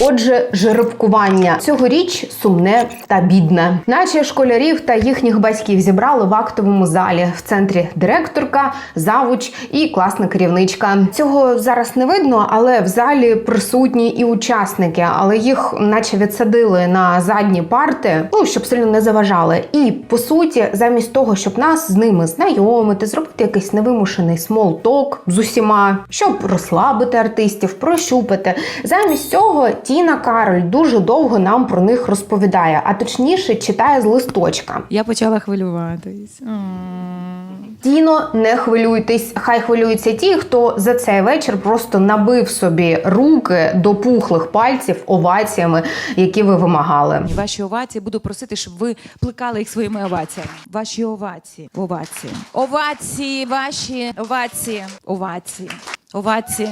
Отже, жеребкування цьогоріч сумне та бідне, наче школярів та їхніх батьків зібрали в актовому залі в центрі директорка, завуч і класна керівничка. Цього зараз не видно, але в залі присутні і учасники, але їх наче відсадили на задні парти, ну щоб сильно не заважали. І по суті, замість того, щоб нас з ними знайомити, зробити якийсь невимушений смолток з усіма, щоб розслабити артистів, прощупати. Замість цього Тіна Кароль дуже довго нам про них розповідає, а точніше читає з листочка. Я почала хвилюватись. Тіно, не хвилюйтесь, хай хвилюються ті, хто за цей вечір просто набив собі руки до пухлих пальців оваціями, які ви вимагали. Ваші овації буду просити, щоб ви плекали їх своїми оваціями. Ваші овації. Овації. Овації, ваші овації. Овації. Овації.